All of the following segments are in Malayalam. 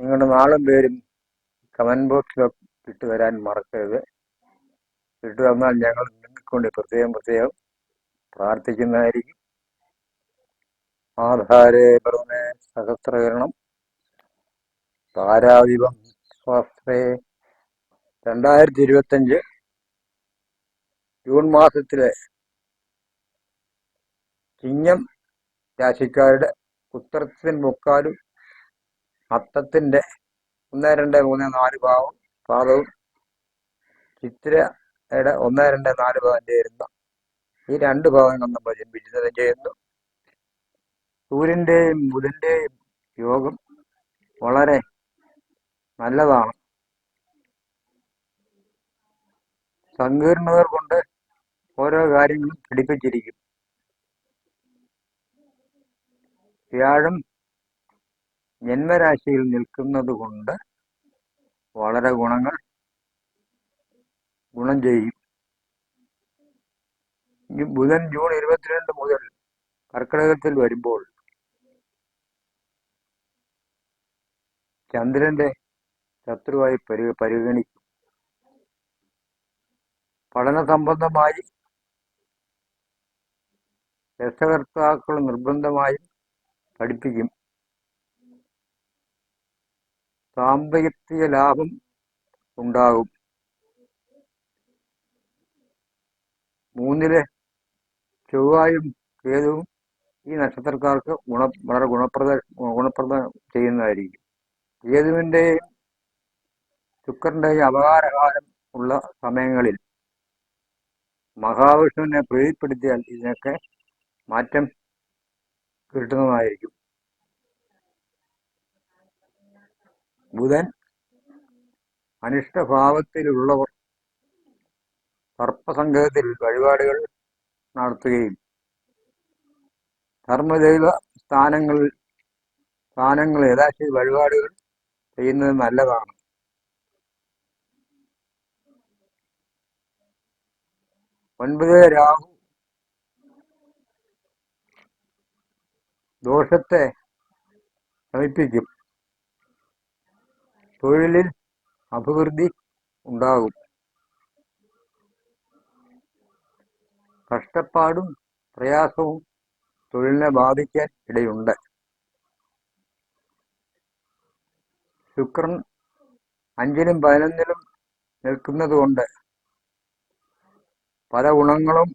നിങ്ങളുടെ നാളും പേരും കമന്റ് ബോക്സിലൊക്കെ ഇട്ട് വരാൻ മറക്കരുത്. ഇട്ട് തന്നാൽ ഞങ്ങൾ നിങ്ങൾക്കൊണ്ട് പ്രത്യേകം പ്രത്യേകം പ്രാർത്ഥിക്കുന്നതായിരിക്കും. ആധാരേ പ്രമേ സഹസ്രകരണം. താരാധിപം സ്വാശ്രേ രണ്ടായിരത്തി ഇരുപത്തഞ്ച് ജൂൺ മാസത്തിലെ ചിങ്ങം രാശിക്കാരുടെ ഉത്തരത്തിൻ മുക്കാലും അത്തത്തിന്റെ ഒന്ന് രണ്ട് മൂന്ന് നാല് ഭാവം പാദവും ചിത്രയുടെ ഒന്ന് രണ്ട് നാല് ഭാവം ചേരുന്ന ഈ രണ്ട് ഭാവങ്ങൾ നമ്മൾ വിചിന്തനം ചെയ്യുന്നു? സൂര്യന്റെയും ബുധന്റെയും യോഗം വളരെ നല്ലതാണ്. സങ്കീർണതർ കൊണ്ട് ഓരോ കാര്യങ്ങളും പിടിപ്പിച്ചിരിക്കും വ്യാഴം ജന്മരാശിയിൽ നിൽക്കുന്നത് കൊണ്ട് വളരെ ഗുണങ്ങൾ ഗുണം ചെയ്യും. ഈ ബുധൻ ജൂൺ ഇരുപത്തിരണ്ട് മുതൽ കർക്കിടകത്തിൽ വരുമ്പോൾ ചന്ദ്രന്റെ ശത്രുവായി പരി പരിഗണിക്കും. പഠന സംബന്ധമായി രസകർത്താക്കൾ നിർബന്ധമായും പഠിപ്പിക്കും. സാമ്പത്തിക ലാഭം ഉണ്ടാകും. മൂന്നിലെ ചൊവ്വായും കേതുവും ഈ നക്ഷത്രക്കാർക്ക് ഗുണ വളരെ ഗുണപ്രദ ഗുണപ്രദം ചെയ്യുന്നതായിരിക്കും. കേതുവിന്റെയും ശുക്രന്റെയും അപകാരകാലം ഉള്ള സമയങ്ങളിൽ മഹാവിഷ്ണുവിനെ പ്രീതിപ്പെടുത്തിയാൽ ഇതിനൊക്കെ മാറ്റം കിട്ടുന്നതായിരിക്കും. ബുധൻ അനിഷ്ടഭാവത്തിലുള്ളവർ സർപ്പസംഗത്തിൽ വഴിപാടുകൾ നടത്തുകയും ധർമ്മദൈവ സ്ഥാനങ്ങളിൽ സ്ഥാനങ്ങൾ യഥാശി വഴിപാടുകൾ ചെയ്യുന്നത് നല്ലതാണ്. ഒൻപത് രാഹു ദോഷത്തെ ശമിപ്പിക്കും. തൊഴിലിൽ അഭിവൃദ്ധി ഉണ്ടാകും. കഷ്ടപ്പാടും പ്രയാസവും തൊഴിലിനെ ബാധിക്കാൻ ഇടയുണ്ട്. ശുക്രൻ അഞ്ചിലും പതിനൊന്നിലും നിൽക്കുന്നത് കൊണ്ട് പല ഗുണങ്ങളും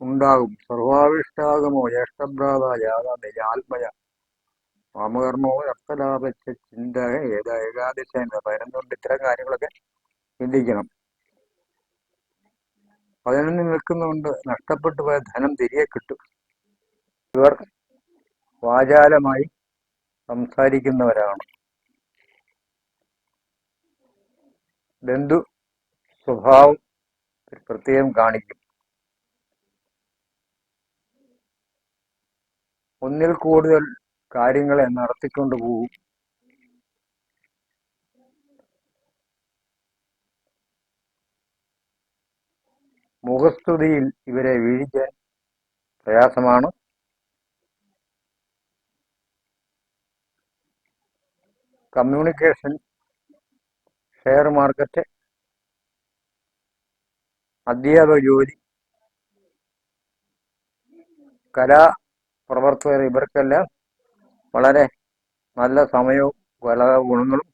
ഉണ്ടാകും. സർവാവിഷ്ടാകമോ ജ്യേഷ്ഠഭ്രാത ജാത വാമകർമ്മോ രക്തലാഭച്ച ചിന്ത ഏത ഏകാദശ പതിനൊന്നുകൊണ്ട് ഇത്തരം കാര്യങ്ങളൊക്കെ ചിന്തിക്കണം. പതിനൊന്നിൽ നിൽക്കുന്നതുകൊണ്ട് നഷ്ടപ്പെട്ടു പോയ ധനം തിരികെ കിട്ടും. ഇവർ വാചാലമായി സംസാരിക്കുന്നവരാണ്. ബന്ധു സ്വഭാവം പ്രത്യേകം കാണിക്കും. ഒന്നിൽ കൂടുതൽ കാര്യങ്ങളെ നടത്തിക്കൊണ്ട് പോകും മുഖസ്തുതിയിൽ ഇവരെ വീഴിക്കാൻ പ്രയാസമാണ്. കമ്മ്യൂണിക്കേഷൻ ഷെയർ മാർക്കറ്റ് അധ്യാപക ജോലി കലാ പ്രവർത്തകർ ഇവർക്കെല്ലാം വളരെ നല്ല സമയവും പല ഗുണങ്ങളും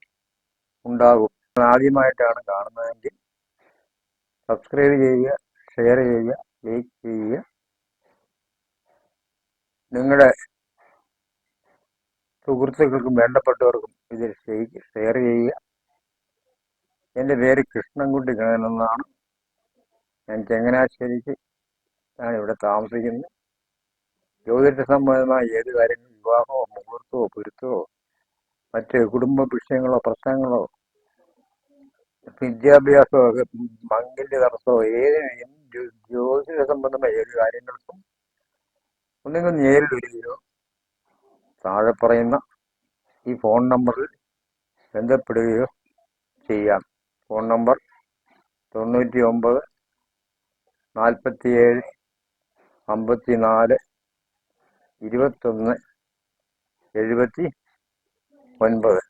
ഉണ്ടാകും. ആദ്യമായിട്ടാണ് കാണുന്നതെങ്കിൽ സബ്സ്ക്രൈബ് ചെയ്യുക ഷെയർ ചെയ്യുക ലൈക്ക് ചെയ്യുക. നിങ്ങളുടെ സുഹൃത്തുക്കൾക്കും വേണ്ടപ്പെട്ടവർക്കും ഇതിൽ ഷെയർ ചെയ്യുക. എന്റെ പേര് കൃഷ്ണൻകുട്ടി കണ്ണൻ ഞാൻ ചങ്ങനാശ്ശേരിക്ക് ഞാൻ ഇവിടെ താമസിക്കുന്നത് ജ്യോതിഷ സംബന്ധമായ ഏത് കാര്യങ്ങളും വിവാഹമോ മുഹൂർത്തമോ പൊരുത്തമോ മറ്റ് കുടുംബ വിഷയങ്ങളോ പ്രശ്നങ്ങളോ വിദ്യാഭ്യാസമോ മംഗല്യ തടസ്സമോ ഏത് ജ്യോതിഷ സംബന്ധമായ ഏത് കാര്യങ്ങൾക്കും ഒന്നുകിൽ നേരിൽ വരികയോ താഴെ പറയുന്ന ഈ ഫോൺ നമ്പറിൽ ബന്ധപ്പെടുകയോ ചെയ്യാം. ഫോൺ നമ്പർ തൊണ്ണൂറ്റി ഒമ്പത് നാൽപ്പത്തിയേഴ് അമ്പത്തി നാല് ഇരുപത്തൊന്ന് എഴുപത്തി ഒൻപത്.